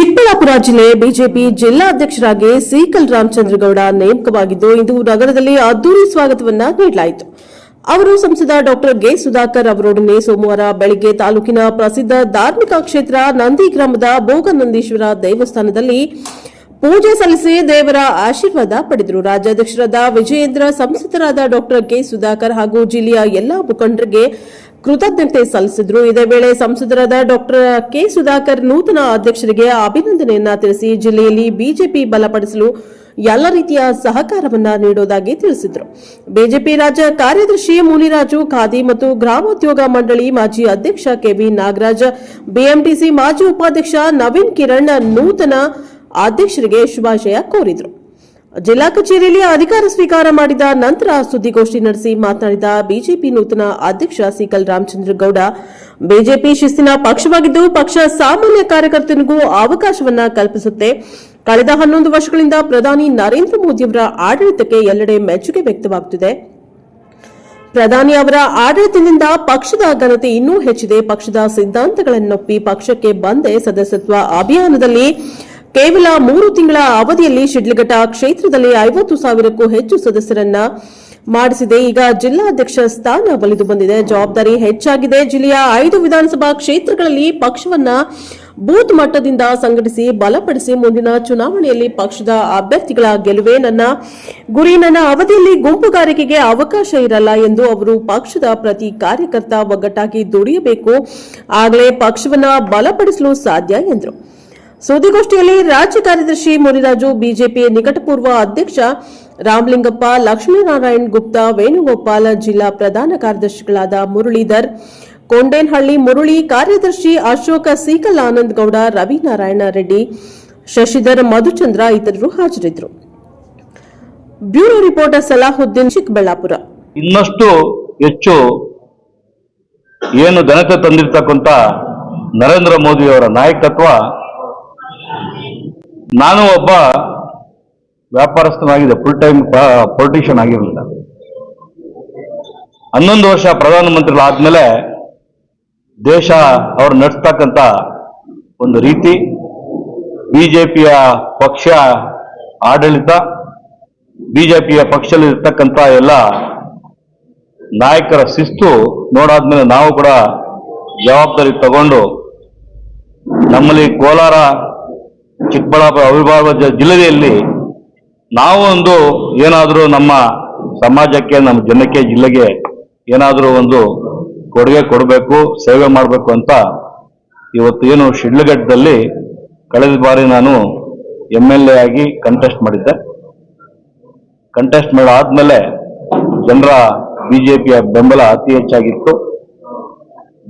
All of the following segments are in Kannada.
ಚಿಕ್ಕಬಳ್ಳಾಪುರ ಜಿಲ್ಲೆ ಬಿಜೆಪಿ ಜಿಲ್ಲಾಧ್ಯಕ್ಷರಾಗಿ ಸೀಕಲ್ ರಾಮಚಂದ್ರಗೌಡ ನೇಮಕವಾಗಿದ್ದು, ಇಂದು ನಗರದಲ್ಲಿ ಅದ್ದೂರಿ ಸ್ವಾಗತವನ್ನ ನೀಡಲಾಯಿತು. ಅವರು ಸಂಸದ ಡಾಕ್ಟರ್ಗೆ ಸುಧಾಕರ್ ಅವರೊಡನೆ ಸೋಮವಾರ ಬೆಳಗ್ಗೆ ತಾಲೂಕಿನ ಪ್ರಸಿದ್ಧ ಧಾರ್ಮಿಕ ಕ್ಷೇತ್ರ ನಂದಿ ಗ್ರಾಮದ ಭೋಗನಂದೀಶ್ವರ ದೇವಸ್ಥಾನದಲ್ಲಿ ಪೂಜೆ ಸಲ್ಲಿಸಿ ದೇವರ ಆಶೀರ್ವಾದ ಪಡೆದರು. ರಾಜ್ಯಾಧ್ಯಕ್ಷರಾದ ವಿಜಯೇಂದ್ರ, ಸಂಸದರಾದ ಡಾಕ್ಟರ್ ಕೆ. ಸುಧಾಕರ್ ಹಾಗೂ ಜಿಲ್ಲೆಯ ಎಲ್ಲಾ ಮುಖಂಡರಿಗೆ ಕೃತಜ್ಞತೆ ಸಲ್ಲಿಸಿದ್ರು. ಇದೇ ವೇಳೆ ಸಂಸದರಾದ ಡಾಕ್ಟರ್ ಕೆ ಸುಧಾಕರ್ ನೂತನ ಅಧ್ಯಕ್ಷರಿಗೆ ಅಭಿನಂದನೆಯನ್ನ ತಿಳಿಸಿ ಜಿಲ್ಲೆಯಲ್ಲಿ ಬಿಜೆಪಿ ಬಲಪಡಿಸಲು ಎಲ್ಲ ರೀತಿಯ ಸಹಕಾರವನ್ನ ನೀಡುವುದಾಗಿ ತಿಳಿಸಿದ್ರು. ಬಿಜೆಪಿ ರಾಜ್ಯ ಕಾರ್ಯದರ್ಶಿ ಮುನಿರಾಜು ಖಾದಿ ಮತ್ತು ಗ್ರಾಮೋದ್ಯೋಗ ಮಂಡಳಿ ಮಾಜಿ ಅಧ್ಯಕ್ಷ ಕೆವಿ ನಾಗರಾಜ್, ಬಿಎಂಟಿಸಿ ಮಾಜಿ ಉಪಾಧ್ಯಕ್ಷ ನವೀನ್ ಕಿರಣ್ ನೂತನ ಅಧ್ಯಕ್ಷರಿಗೆ ಶುಭಾಶಯ ಕೋರಿದರು. ಜಿಲ್ಲಾ ಕಚೇರಿಯಲ್ಲಿ ಅಧಿಕಾರ ಸ್ವೀಕಾರ ಮಾಡಿದ ನಂತರ ಸುದ್ದಿಗೋಷ್ಠಿ ನಡೆಸಿ ಮಾತನಾಡಿದ ಬಿಜೆಪಿ ನೂತನ ಅಧ್ಯಕ್ಷ ಸಿಕಲ್ ರಾಮಚಂದ್ರ ಗೌಡ ಬಿಜೆಪಿ ಶಿಸ್ತಿನ ಪಕ್ಷವಾಗಿದ್ದು ಪಕ್ಷ ಸಾಮಾನ್ಯ ಕಾರ್ಯಕರ್ತನಿಗೂ ಅವಕಾಶವನ್ನ ಕಲ್ಪಿಸುತ್ತೆ. ಕಳೆದ ಹನ್ನೊಂದು ವರ್ಷಗಳಿಂದ ಪ್ರಧಾನಿ ನರೇಂದ್ರ ಮೋದಿಯವರ ಆಡಳಿತಕ್ಕೆ ಎಲ್ಲೆಡೆ ಮೆಚ್ಚುಗೆ ವ್ಯಕ್ತವಾಗುತ್ತಿದೆ. ಪ್ರಧಾನಿ ಅವರ ಆಡಳಿತದಿಂದ ಪಕ್ಷದ ಘನತೆ ಇನ್ನೂ ಹೆಚ್ಚಿದೆ. ಪಕ್ಷದ ಸಿದ್ಧಾಂತಗಳನ್ನೊಪ್ಪಿ ಪಕ್ಷಕ್ಕೆ ಬಂದೆ ಸದಸ್ಯತ್ವ ಅಭಿಯಾನದಲ್ಲಿ ಕೇವಲ ಮೂರು ತಿಂಗಳ ಅವಧಿಯಲ್ಲಿ ಶಿಡ್ಲಘಟ್ಟ ಕ್ಷೇತ್ರದಲ್ಲಿ ಐವತ್ತು ಸಾವಿರಕ್ಕೂ ಹೆಚ್ಚು ಸದಸ್ಯರನ್ನ ಮಾಡಿಸಿದೆ. ಈಗ ಜಿಲ್ಲಾಧ್ಯಕ್ಷ ಸ್ಥಾನ ಒಲಿದು ಬಂದಿದೆ. ಜವಾಬ್ದಾರಿ ಹೆಚ್ಚಾಗಿದೆ. ಜಿಲ್ಲೆಯ ಐದು ವಿಧಾನಸಭಾ ಕ್ಷೇತ್ರಗಳಲ್ಲಿ ಪಕ್ಷವನ್ನ ಬೂತ್ ಮಟ್ಟದಿಂದ ಸಂಘಟಿಸಿ ಬಲಪಡಿಸಿ ಮುಂದಿನ ಚುನಾವಣೆಯಲ್ಲಿ ಪಕ್ಷದ ಅಭ್ಯರ್ಥಿಗಳ ಗೆಲುವೇ. ನನ್ನ ಗುರಿ, ನನ್ನ ಅವಧಿಯಲ್ಲಿ ಗುಂಪುಗಾರಿಕೆಗೆ ಅವಕಾಶ ಇರಲ್ಲ ಎಂದು ಅವರು ಪಕ್ಷದ ಪ್ರತಿ ಕಾರ್ಯಕರ್ತ ಒಗ್ಗಟ್ಟಾಗಿ ದುಡಿಯಬೇಕು. ಆಗಲೇ ಪಕ್ಷವನ್ನ ಬಲಪಡಿಸಲು ಸಾಧ್ಯ ಎಂದರು. ಸುದ್ದಿಗೋಷ್ಠಿಯಲ್ಲಿ ರಾಜ್ಯ ಕಾರ್ಯದರ್ಶಿ ಮುನಿರಾಜು ಬಿಜೆಪಿ ನಿಕಟಪೂರ್ವ ಅಧ್ಯಕ್ಷ ರಾಮಲಿಂಗಪ್ಪ, ಲಕ್ಷ್ಮೀನಾರಾಯಣ್ ಗುಪ್ತಾ, ವೇಣುಗೋಪಾಲ ಜಿಲ್ಲಾ ಪ್ರಧಾನ ಕಾರ್ಯದರ್ಶಿಗಳಾದ ಮುರಳೀಧರ್, ಕೊಂಡೇನಹಳ್ಳಿ ಮುರಳಿ ಕಾರ್ಯದರ್ಶಿ ಅಶೋಕ ಸೀಕಲ್ ಆನಂದ್ ಗೌಡ, ರವಿನಾರಾಯಣ ರೆಡ್ಡಿ, ಶಶಿಧರ್ ಮಧುಚಂದ್ರ ಇತರರು ಹಾಜರಿದ್ದರು. Bureau reporter Salahuddin Chikkaballapur. ಇನ್ನಷ್ಟು ಹೆಚ್ಚು ಏನು ಘನತೆ ತಂದಿರ್ತಕ್ಕಂಥ ನರೇಂದ್ರ ಮೋದಿಯವರ ನಾಯಕತ್ವ ನಾನು ಒಬ್ಬ ವ್ಯಾಪಾರಸ್ಥನಾಗಿದೆ ಫುಲ್ ಟೈಮ್ ಪೊಲಿಟಿಷಿಯನ್ ಆಗಿರಲಿಲ್ಲ. ಹನ್ನೊಂದು ವರ್ಷ ಪ್ರಧಾನಮಂತ್ರಿಗಳಾದ್ಮೇಲೆ ದೇಶ ಅವ್ರು ನಡೆಸ್ತಕ್ಕಂಥ ಒಂದು ರೀತಿ, ಬಿಜೆಪಿಯ ಪಕ್ಷ, ಆಡಳಿತ, ಬಿಜೆಪಿಯ ಪಕ್ಷದಲ್ಲಿ ಇರ್ತಕ್ಕಂಥ ಎಲ್ಲ ನಾಯಕರ ಶಿಸ್ತು ನೋಡಾದ್ಮೇಲೆ ನಾವು ಕೂಡ ಜವಾಬ್ದಾರಿ ತಗೊಂಡು ನಮ್ಮಲ್ಲಿ ಕೋಲಾರ ಚಿಕ್ಕಬಳ್ಳಾಪುರ ಅವಿಭಾಗ ಜಿಲ್ಲೆಯಲ್ಲಿ ನಾವು ಒಂದು ಏನಾದರೂ ನಮ್ಮ ಸಮಾಜಕ್ಕೆ, ನಮ್ಮ ಜನಕ್ಕೆ, ಜಿಲ್ಲೆಗೆ ಏನಾದರೂ ಒಂದು ಕೊಡುಗೆ ಕೊಡಬೇಕು, ಸೇವೆ ಮಾಡಬೇಕು ಅಂತ ಇವತ್ತು ಏನು ಶಿಡ್ಲಘಟ್ಟದಲ್ಲಿ ಕಳೆದ ಬಾರಿ ನಾನು ಎಂ ಎಲ್ ಎ ಆಗಿ ಕಂಟೆಸ್ಟ್ ಮಾಡಿದ್ದೆ. ಕಂಟೆಸ್ಟ್ ಮಾಡಾದ್ಮೇಲೆ ಜನರ ಬಿಜೆಪಿಯ ಬೆಂಬಲ ಅತಿ ಹೆಚ್ಚಾಗಿತ್ತು.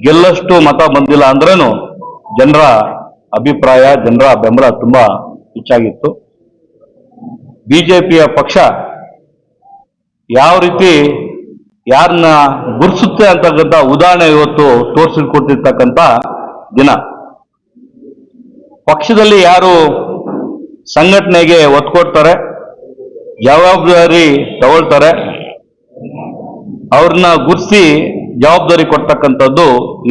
ಗೆಲ್ಲಷ್ಟು ಮತ ಬಂದಿಲ್ಲ ಅಂದ್ರೇನು ಜನರ ಅಭಿಪ್ರಾಯ, ಜನರ ಬೆಂಬಲ ತುಂಬಾ ಹೆಚ್ಚಾಗಿತ್ತು. ಬಿಜೆಪಿಯ ಪಕ್ಷ ಯಾವ ರೀತಿ ಯಾರನ್ನ ಗುರುಸುತ್ತೆ ಅಂತಕ್ಕಂಥ ಉದಾಹರಣೆ ಇವತ್ತು ತೋರಿಸಿಕೊಟ್ಟಿರ್ತಕ್ಕಂಥ ದಿನ. ಪಕ್ಷದಲ್ಲಿ ಯಾರು ಸಂಘಟನೆಗೆ ಒತ್ತು ಕೊಡ್ತಾರೆ ಜವಾಬ್ದಾರಿ ತಗೊಳ್ತಾರೆ, ಅವ್ರನ್ನ ಗುರ್ಸಿ ಜವಾಬ್ದಾರಿ ಕೊಡ್ತಕ್ಕಂಥದ್ದು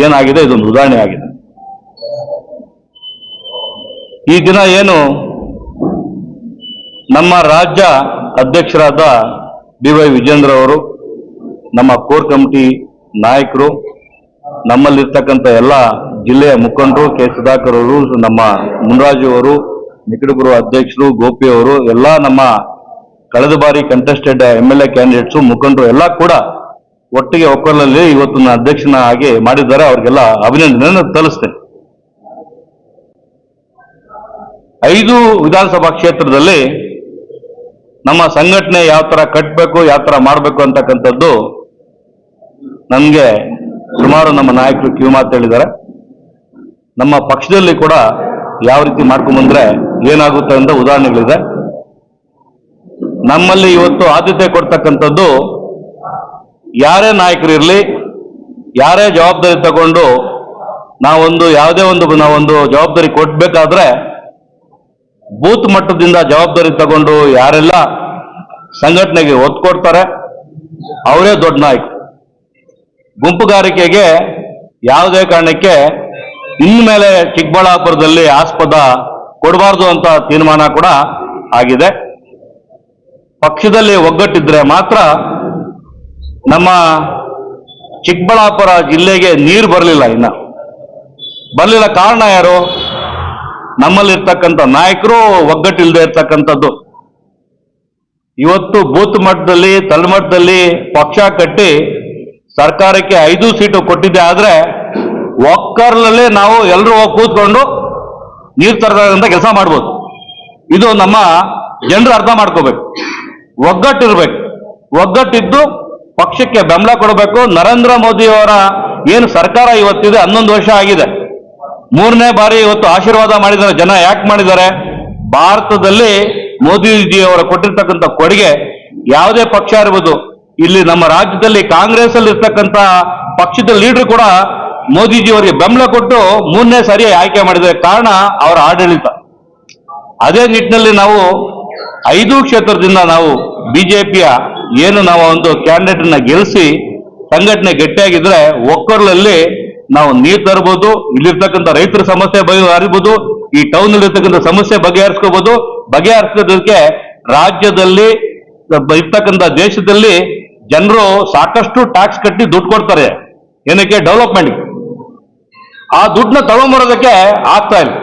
ಏನಾಗಿದೆ, ಇದೊಂದು ಉದಾಹರಣೆ ಆಗಿದೆ ಈ ದಿನ ಏನು ನಮ್ಮ ರಾಜ್ಯ ಅಧ್ಯಕ್ಷರಾದ ಡಿ ವೈ ವಿಜೇಂದ್ರ ಅವರು, ನಮ್ಮ ಕೋರ್ ಕಮಿಟಿ ನಾಯಕರು, ನಮ್ಮಲ್ಲಿರ್ತಕ್ಕಂಥ ಎಲ್ಲ ಜಿಲ್ಲೆಯ ಮುಖಂಡರು, ಕೆ ಸುಧಾಕರ್ ಅವರು, ನಮ್ಮ ಮುನ್ರಾಜು ಅವರು, ನಿಕಟಗುರು ಅಧ್ಯಕ್ಷರು, ಗೋಪಿ ಅವರು, ಎಲ್ಲ ನಮ್ಮ ಕಳೆದ ಬಾರಿ contested M L A candidates ಮುಖಂಡರು ಎಲ್ಲ ಕೂಡ ಒಟ್ಟಿಗೆ ಒಕ್ಕಲಲ್ಲಿ ಇವತ್ತು ಅಧ್ಯಕ್ಷನ ಆಗಿ ಮಾಡಿದ್ದಾರೆ. ಅವ್ರಿಗೆಲ್ಲ ಅಭಿನಂದನೆಯನ್ನು ತಲಿಸ್ತೇನೆ ಐದು ವಿಧಾನಸಭಾ ಕ್ಷೇತ್ರದಲ್ಲಿ ನಮ್ಮ ಸಂಘಟನೆ ಯಾವ ತರ ಕಟ್ಟಬೇಕು ಯಾವ ತರ ಮಾಡಬೇಕು ಅಂತಕ್ಕಂಥದ್ದು ನಮಗೆ ಸುಮಾರು ನಮ್ಮ ನಾಯಕರು ಕಿವಿ ಮಾತು ಹೇಳಿದ್ದಾರೆ. ನಮ್ಮ ಪಕ್ಷದಲ್ಲಿ ಕೂಡ ಯಾವ ರೀತಿ ಮಾಡ್ಕೊಂಡ್ಬಂದ್ರೆ ಏನಾಗುತ್ತೆ ಅಂತ ಉದಾಹರಣೆಗಳಿದೆ. ನಮ್ಮಲ್ಲಿ ಇವತ್ತು ಆದ್ಯತೆ ಕೊಡ್ತಕ್ಕಂಥದ್ದು ಯಾರೇ ನಾಯಕರಿರಲಿ ಯಾರೇ ಜವಾಬ್ದಾರಿ ತಗೊಂಡು ನಾವೊಂದು ಯಾವುದೇ ಒಂದು, ನಾವೊಂದು ಜವಾಬ್ದಾರಿ ಕೊಡ್ಬೇಕಾದ್ರೆ ಬೂತ್ ಮಟ್ಟದಿಂದ ಜವಾಬ್ದಾರಿ ತಗೊಂಡು ಯಾರೆಲ್ಲ ಸಂಘಟನೆಗೆ ಒತ್ತು ಕೊಡ್ತಾರೆ, ಅವರೇ ದೊಡ್ಡ ನಾಯಕ. ಗುಂಪುಗಾರಿಕೆಗೆ ಯಾವುದೇ ಕಾರಣಕ್ಕೆ ಇನ್ಮೇಲೆ ಚಿಕ್ಕಬಳ್ಳಾಪುರದಲ್ಲಿ ಆಸ್ಪದ ಕೊಡಬಾರ್ದು ಅಂತ ತೀರ್ಮಾನ ಕೂಡ ಆಗಿದೆ. ಪಕ್ಷದಲ್ಲಿ ಒಗ್ಗಟ್ಟಿದ್ರೆ ಮಾತ್ರ ನಮ್ಮ ಚಿಕ್ಕಬಳ್ಳಾಪುರ ಜಿಲ್ಲೆಗೆ ನೀರು ಬರಲಿಲ್ಲ ಇನ್ನ. ಬರಲಿಲ್ಲ ಕಾರಣ ಯಾರು? ನಮ್ಮಲ್ಲಿರ್ತಕ್ಕಂಥ ನಾಯಕರು ಒಗ್ಗಟ್ಟಿಲ್ಲದೆ ಇರ್ತಕ್ಕಂಥದ್ದು. ಇವತ್ತು ಬೂತ್ ಮಟ್ಟದಲ್ಲಿ, ತಳಮಟ್ಟದಲ್ಲಿ ಪಕ್ಷ ಕಟ್ಟಿ ಸರ್ಕಾರಕ್ಕೆ ಐದು ಸೀಟು ಕೊಟ್ಟಿದ್ದೆ ಆದ್ರೆ ಒಕ್ಕರ್ಲಲ್ಲಿ ನಾವು ಎಲ್ಲರೂ ಹೋಗಿ ಕೂತ್ಕೊಂಡು ನೀರು ತರದಂತ ಕೆಲಸ ಮಾಡ್ಬೋದು. ಇದು ನಮ್ಮ ಜನರು ಅರ್ಥ ಮಾಡ್ಕೋಬೇಕು. ಒಗ್ಗಟ್ಟಿರ್ಬೇಕು. ಒಗ್ಗಟ್ಟಿದ್ದು ಪಕ್ಷಕ್ಕೆ ಬೆಂಬಲ ಕೊಡಬೇಕು. ನರೇಂದ್ರ ಮೋದಿಯವರ ಏನು ಸರ್ಕಾರ ಇವತ್ತಿದೆ, ಹನ್ನೊಂದು ವರ್ಷ ಆಗಿದೆ. ಮೂರನೇ ಬಾರಿ ಇವತ್ತು ಆಶೀರ್ವಾದ ಮಾಡಿದರೆ ಜನ ಯಾಕೆ ಮಾಡಿದ್ದಾರೆ? ಭಾರತದಲ್ಲಿ ಮೋದಿಜಿ ಅವರ ಕೊಟ್ಟಿರ್ತಕ್ಕಂಥ ಕೊಡುಗೆ ಯಾವುದೇ ಪಕ್ಷ ಇರ್ಬೋದು, ಇಲ್ಲಿ ನಮ್ಮ ರಾಜ್ಯದಲ್ಲಿ ಕಾಂಗ್ರೆಸ್ ಅಲ್ಲಿ ಇರ್ತಕ್ಕಂಥ ಪಕ್ಷದ ಲೀಡರ್ ಕೂಡ ಮೋದಿಜಿ ಅವರಿಗೆ ಬೆಂಬಲ ಕೊಟ್ಟು ಮೂರನೇ ಸಾರಿ ಆಯ್ಕೆ ಮಾಡಿದರೆ ಕಾರಣ ಅವರ ಆಡಳಿತ. ಅದೇ ನಿಟ್ಟಿನಲ್ಲಿ ನಾವು ಐದು ಕ್ಷೇತ್ರದಿಂದ ನಾವು ಬಿಜೆಪಿಯ ಏನು ನಾವು ಒಂದು ಕ್ಯಾಂಡಿಡೇಟ್ನ ಗೆಲ್ಲಿಸಿ ಸಂಘಟನೆ ಗಟ್ಟಿಯಾಗಿದ್ರೆ ಒಕ್ಕರ್ಲಲ್ಲಿ ನಾವು ನೀರು ತರಬಹುದು ಇಲ್ಲಿರ್ತಕ್ಕಂಥ ರೈತರ ಸಮಸ್ಯೆ ಬಗೆಹರಿಬಹುದು ಈ ಟೌನ್ ಇರ್ತಕ್ಕಂಥ ಸಮಸ್ಯೆ ಬಗೆಹರಿಸ್ಕೋಬಹುದು ಬಗೆಹರಿಸೋದಕ್ಕೆ ರಾಜ್ಯದಲ್ಲಿ ಇರ್ತಕ್ಕಂಥ ದೇಶದಲ್ಲಿ ಜನರು ಸಾಕಷ್ಟು ಟ್ಯಾಕ್ಸ್ ಕಟ್ಟಿ ದುಡ್ಡು ಕೊಡ್ತಾರೆ. ಏನಕ್ಕೆ? ಡೆವಲಪ್ಮೆಂಟ್ ಆ ದುಡ್ಡನ್ನ ತಗೊಂಬರೋದಕ್ಕೆ ಆಗ್ತಾ ಇಲ್ಲ.